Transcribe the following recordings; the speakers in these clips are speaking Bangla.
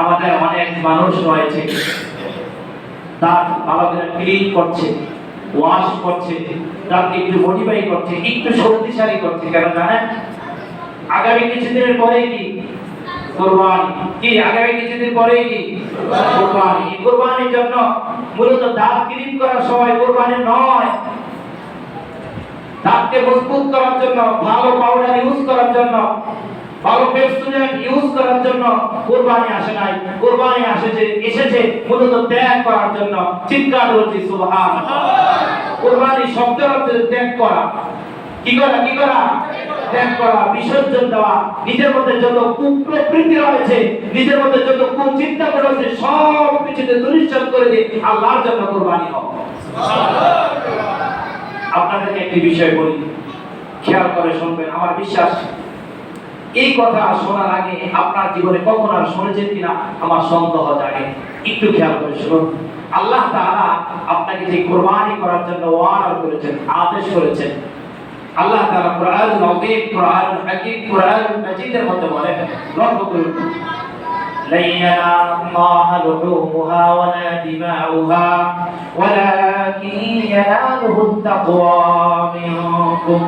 আমাদের অনেক মানুষ রয়েছে। দাঁত ভালো ক্লিন করছে ওয়াশ করছে দাঁতকে একটু মডিফাই করছে, একটু শক্তিশালী করছে। কেন জানেন? আগামী কিছুদিনের পরে কি? কোরবানি। কি? আগামী কিছুদিন পরে কি? কোরবানি। কোরবানির জন্য মূলত দাঁত ক্লিন করার সময় কোরবানি নয়। দাঁতকে মজবুত করার জন্য, ভালো পাউডার ইউজ করার জন্য ভালো পেস্টুডেন্ট ইউজ করার জন্য কোরবানি আসে নাই। কোরবানি আসেছে এসেছে মূলত ত্যাগ করার জন্য। চিৎকার বলছি সুবহান কোরবানি শব্দ হচ্ছে ত্যাগ করা। কি করা কি করা? ত্যাগ করা বিসর্জন দেওয়া। নিজের মধ্যে যত কুপ্রবৃত্তি রয়েছে নিজের মধ্যে যত কুচিন্তা রয়েছে সব কিছুতে দুরিশ্চর করে দিয়ে আল্লাহর জন্য কোরবানি হবে আপনাদেরকে একটি বিষয় বলি। খেয়াল করে শুনবেন আমার বিশ্বাস এই কথা শোনার আগে আপনার জীবনে কখন আর শুনেছেন কিনা আমার সন্দেহ জাগে একটু খেয়াল করে শুনুন আল্লাহ তাআলা আপনাকে যে কোরবানি করার জন্য ওয়ার করেছেন আদেশ করেছেন আল্লাহ তাআলা কোরআন নবীন কোরআন হাকিম কোরআন মাজিদের মধ্যে বলেন লক্ষ্য করুন لن ينال الله لحومها ولا دماؤها ولكن يناله التقوى منكم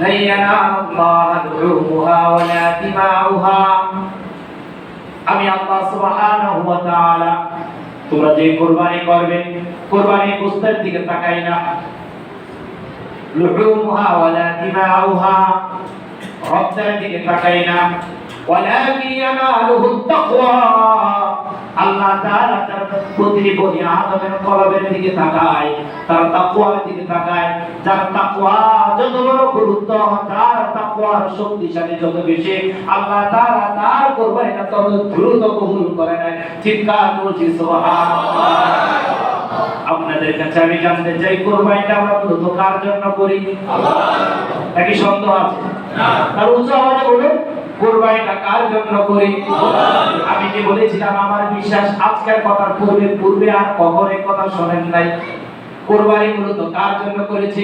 لن ينال الله لحومها ولا دماؤها আমি আল্লাহ সুবহানাহু ওয়া তাআলা তোমরা যে কুরবানি করবে কুরবানি গোস্তের দিকে তাকাই না লুহুমুহা ওয়ালা দিমাউহা রক্তের দিকে তাকাই না ওয়ালাকিন ইয়ানালুহু তাকওয়া। আল্লাহ তাআলা তার প্রতিটি বনি আদমের কলবের দিকে তাকায় তার তাকওয়ার দিকে তাকায়। যার তাকওয়া যত বড় গুরুত্ব তার তাকওয়ার শক্তিশালী যত বেশি আল্লাহ তাআলা তার কুরবানিটা তত দ্রুত কবুল করে নেয়। চিৎকার বলছি সুবহানাল্লাহ। আপনাদের কাছে আমি জানতে চাই কোরবানিটা আমরা মূলত কার জন্য করি? নাকি সন্দেহ আছে? তার উচ্চ আওয়াজে বলুন। কোরবানিটা কার জন্য করি? আমি যে বলেছিলাম আমার বিশ্বাস? আজকের কথার পূর্বে পূর্বে আর কখনো কথা শোনেন নাই। কোরবানি মূলত কার জন্য করেছি?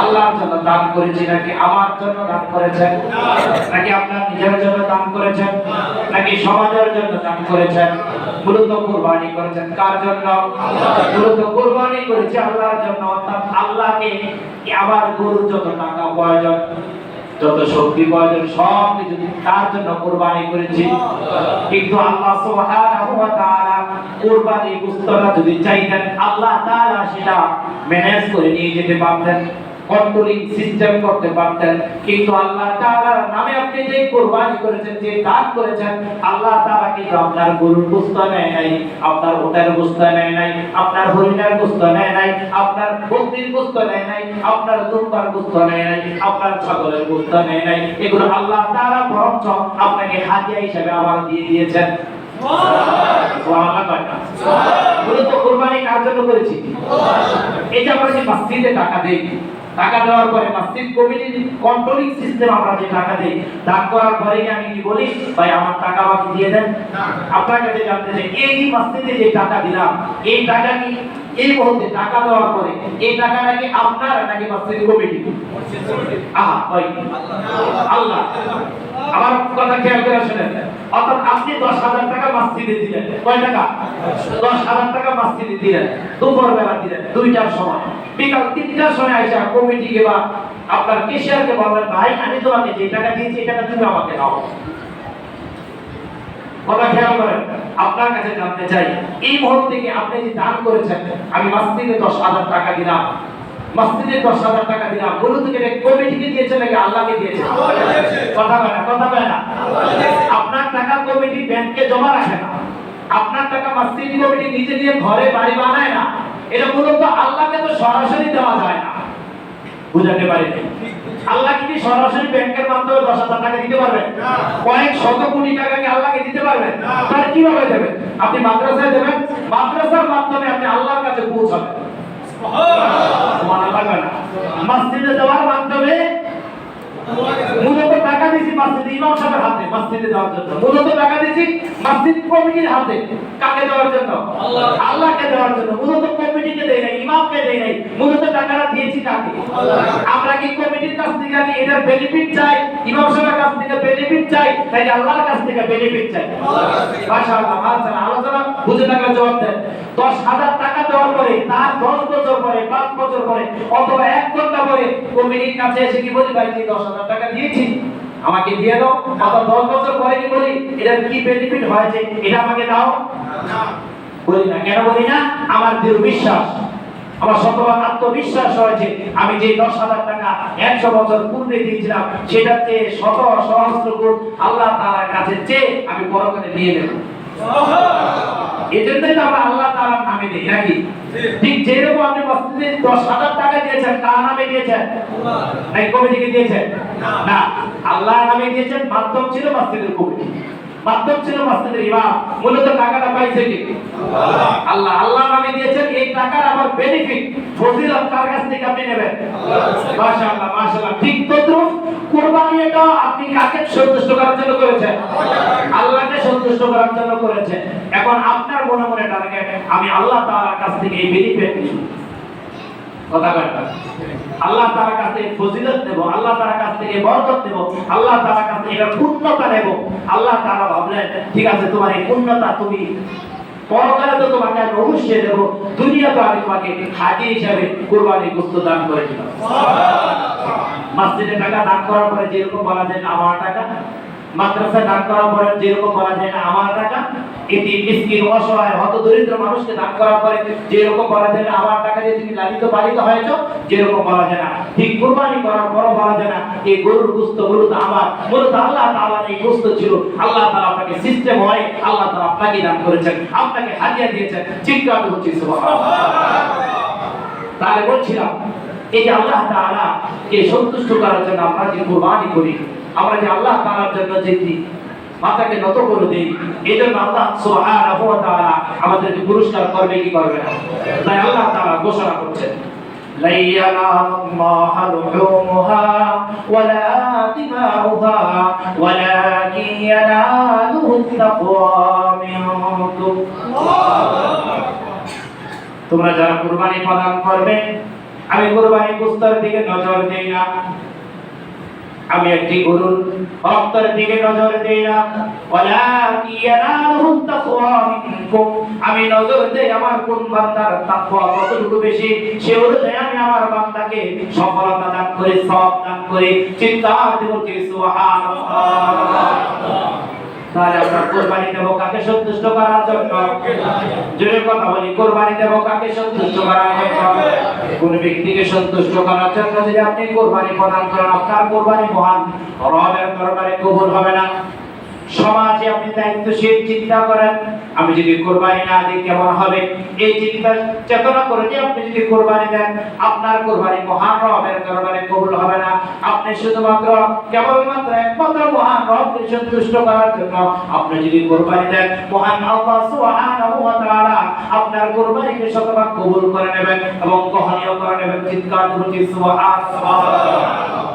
আল্লাহর জন্য দান করেছি নাকি আমার জন্য দান করেছেন? নাকি আপনার নিজের জন্য দান করেছেন? নাকি সমাজের জন্য দান করেছেন? মূলত কোরবানি করেছেন কার জন্য? মূলত কোরবানি করেছি আল্লাহর জন্য, অর্থাৎ আল্লাহকে আমার গরুর যত টাকা প্রয়োজন যত শক্তি প্রয়োজন, সব কিছু তার জন্য কোরবানি করেছি। কিন্তু আল্লাহ সুবহানাহু ওয়া তাআলা কোরবানি গোস্তটা যদি চাইতেন, আল্লাহ তাআলা সেটা ম্যানেজ করে নিয়ে যেতে পারতেন। কন্ট্রোলিং সিস্টেম করতে পারতেন। কিন্তু আল্লাহ তাআলার নামে আপনি যে কোরবানি করেছেন যে দান করেছেন, আল্লাহ তাআলা কিন্তু আপনার গরুর গোস্ত নেয় নাই, আপনার ওটার গোস্ত নেয় নাই, আপনার হরিণের গোস্ত নেয় নাই, আপনার বকরির গোস্ত নেয় নাই, আপনার দুম্বার গোস্ত নেয় নাই, আপনার ছাগলের গোস্ত নেয় নাই। এগুলো আল্লাহ তাআলা বরঞ্চ আপনাকে হাদিয়া হিসেবে আবার দিয়ে দিয়েছেন? মূলত কোরবানি কার জন্য করেছি? এটা আমরা যে মসজিদে টাকা দেই? টাকা দেওয়ার পরে মসজিদ কমিটির কন্ট্রোলিং সিস্টেম আমরা যে টাকা দেই দান করার পরে আমি কি বলি ভাই আমার টাকা বাকি দিয়ে দেন। আপনার কাছে জানতে চাই এই যে মসজিদে যে টাকা দিলাম এই টাকা কি এই মুহূর্তে টাকা দেওয়ার পরে এই টাকা নাকি আপনার নাকি মসজিদ কমিটি। আহা ভাই আল্লাহ। আমার কথা খেয়াল করে শুনেন। অর্থাৎ আপনি দশ হাজার টাকা দিলেন। কয় টাকা? দশ হাজার টাকা দিলেন। দুপুর বেলা দিলেন দুইটার সময়। বিকাল তিনটার সময় আসে কমিটিকে বা আপনার কেশিয়ারকে ভাই আমি তোমাকে যে টাকা দিয়েছি এই টাকা তুমি আমাকে দাও। কথা খেয়াল করেন আপনার কাছে জানতে চাই এই মুহূর্তে কি আপনি যে দান করেছেন আমি মসজিদে দশ হাজার টাকা দিলাম। মসজিদে দশ হাজার টাকা দিলাম। কি কমিটিকে দিয়েছে নাকি আল্লাহকে দিয়েছে? কথা বলে কথা বলে না। টাকা কমিটি ব্যাংকে জমা রাখে না। আপনার টাকা মসজিদ কমিটি নিজে দিয়ে ঘরে বাড়ি বানায় না। এটা মূলত আল্লাহকে তো সরাসরি দেওয়া যায় না। বুঝাতে পারিনি? আল্লাহ কি সরাসরি ব্যাংকের মাধ্যমে দশ হাজার টাকা দিতে পারবেন? কয়েক শত কোটি টাকা কি আল্লাহকে দিতে পারবেন? তার কীভাবে দেবেন? আপনি মাদ্রাসায় দেবেন? মাদ্রাসার মাধ্যমে আপনি আল্লাহর কাছে পৌঁছাবেন? দেওয়ার মাধ্যমে মূলত টাকা দিছি মসজিদে ইমাম সাহেবের হাতে মসজিদে দেওয়ার জন্য। মূলত টাকা দিছি মসজিদ কমিটির হাতে। কাকে দেওয়ার জন্য? আল্লাহকে। দেওয়ার জন্য। মূলত কমিটিকে দেই নাই ইমামকে দেই নাই। মূলত টাকাটা দিয়েছি কাকে? আমরা কি কমিটির কাছ থেকে আমি এটার বেনিফিট চাই? ইমাম সাহেবের কাছ থেকে বেনিফিট চাই? তাই আল্লাহর কাছ থেকে বেনিফিট চাই? মাশাআল্লাহ মাশাআল্লাহ। আলোচনা বুঝে থাকলে জবাব দেন। দশ হাজার টাকা দেওয়ার পরে তার দশ বছর পরে পাঁচ বছর পরে অথবা এক ঘণ্টা পরে কমিটির কাছে এসে কি বলি? ভাই দশ হাজার টাকা দিয়েছি আমাকে দিয়ে দাও। অথবা দশ বছর পরে কি বলি? এটার কি বেনিফিট হয়েছে? এটা আমাকে দাও। বলি না কেন বলি না? আমার দৃঢ় বিশ্বাস আমার শতভাগ আত্মবিশ্বাস হয়েছে। আমি যে দশ হাজার টাকা একশো বছর পূর্বে দিয়েছিলাম সেটার চেয়ে শত সহস্র গুণ আল্লাহ তাআলার কাছে চেয়ে আমি পরকালে নিয়ে নেব। এই জন্যই তো আমরা আল্লাহ তাআলার নামে দিই নাকি? ঠিক যেরকম আপনি মসজিদে দশ হাজার টাকা দিয়েছেন কার নামে দিয়েছেন? নাকি কমিটিকে দিয়েছেন? না। আল্লাহর নামে দিয়েছেন মাধ্যম ছিল মসজিদের কমিটি। মাধ্যম ছিল মসজিদের ইমাম। মূলত টাকাটা পাইছে কি? আল্লাহ। আল্লাহ। নামে দিয়েছেন এই টাকার আবার বেনিফিট ফজিলত কার কাছ থেকে আপনি নেবেন? মাশাআল্লাহ মাশাআল্লাহ। ঠিক তদ্রুপ কুরবানি এটা আপনি কাকে সন্তুষ্ট করার জন্য করেছেন? আল্লাহকে সন্তুষ্ট করার জন্য করেছেন। এখন আপনার মনে মনে টাকা আমি আল্লাহ তাআলার কাছ থেকে এই বেনিফিট নিব কথা আল্লাহ তাআলার কাছে ফজিলত নেব, আল্লাহ তাআলার কাছ থেকে বরকত নেব, আল্লাহ তাআলার কাছ থেকে পূর্ণতা নেব। আল্লাহ তাআলা ভাবলেন, ঠিক আছে, তোমার এই পূর্ণতা তুমি পরকালে তো তোমাকে আমি অবশ্যই দেবো। দুনিয়াতে আমি তোমাকে হাজি হিসাবে কুরবানি গোস্ত দান করে দিলাম। মসজিদে টাকা দান করার পরে যেরকম বলা যায় না, আমার টাকা। মাদ্রাসা দান করার পরে যেরকম বলা যায় না, আমার টাকা। এটি মিসকিন অসহায়, হত দরিদ্র মানুষকে দান করার পরে যেরকম বলা যায় না, আমার টাকা দিয়ে তুমি লালিত পালিত হয়েছো যেরকম বলা যায় না। ঠিক কুরবানি করার পরও বলা যায় না, এই গরুর গুস্ত মূলত আমার, মূলত আল্লাহ তাআলার এই গুস্ত ছিল। আল্লাহ তাআলা আপনাকে সিস্টেম হয়, আল্লাহ তাআলা আপনাকে দান করেছেন, আপনাকে হাদিয়া দিয়েছেন। চিন্তা হচ্ছে সুবহানাল্লাহ। তাহলে বলছিলাম, এই যে আল্লাহ তাআলা কে সন্তুষ্ট করার জন্য আমরা যে কুরবানি করি, আমরা যে আল্লাহ তাআলার জন্য যে মাথাকে নত করে দিই এই জন্য আল্লাহ সুবহানাহু ওয়া তাআলা আমাদেরকে পুরস্কার করবে কি করবে না তাই আল্লাহ তাআলা ঘোষণা করছেন لن ينال الله لحومها ولا دماؤها ولكن يناله التقوى منكم তোমরা যারা কুরবানি প্রদান করবে আমি কুরবানি গোস্তের দিকে নজর দেই না আমি একটি গরুর রক্তের দিকে নজর দেই না। ওয়ালা ইয়ানালুহু তাকওয়া মিনকুম। আমি নজর দেই আমার কোন বান্দার তাকওয়া কতটুকু বেশি? সে অনুযায়ী আমি আমার বান্দাকে সফলতা দান করে সব দান করে। চিন্তা দেব সুবহানাল্লাহ। তাহলে আমরা কোরবানি দেব কাকে সন্তুষ্ট করার জন্য? জোরে কথা বলি, কোরবানি দেব কাকে সন্তুষ্ট করার জন্য? কোন ব্যক্তিকে সন্তুষ্ট করার জন্য যদি আপনি কোরবানি প্রদান করেন, আপনার কোরবানি মহান, রবের দরবারে কবুল হবে না। সমাজে আপনি দায়িত্বশীল, চিন্তা করেন, আমি যদি কোরবানি না দিই কেমন হবে? এই চিন্তা চেতনা করে যে আপনি যদি কোরবানি দেন, আপনার কোরবানি মহান রবের দরবারে কবুল হবে না। আপনি শুধুমাত্র কেবলমাত্র একমাত্র মহান রবকে সন্তুষ্ট করার জন্য আপনি যদি কোরবানি দেন, মহান আল্লাহ সুবহানাহু ওয়া তাআলা আপনার কোরবানিকে শতভাগ কবুল করে নেবেন এবং গ্রহণীয় করে নেবেন। চিৎকার করে সুবহানাল্লাহ।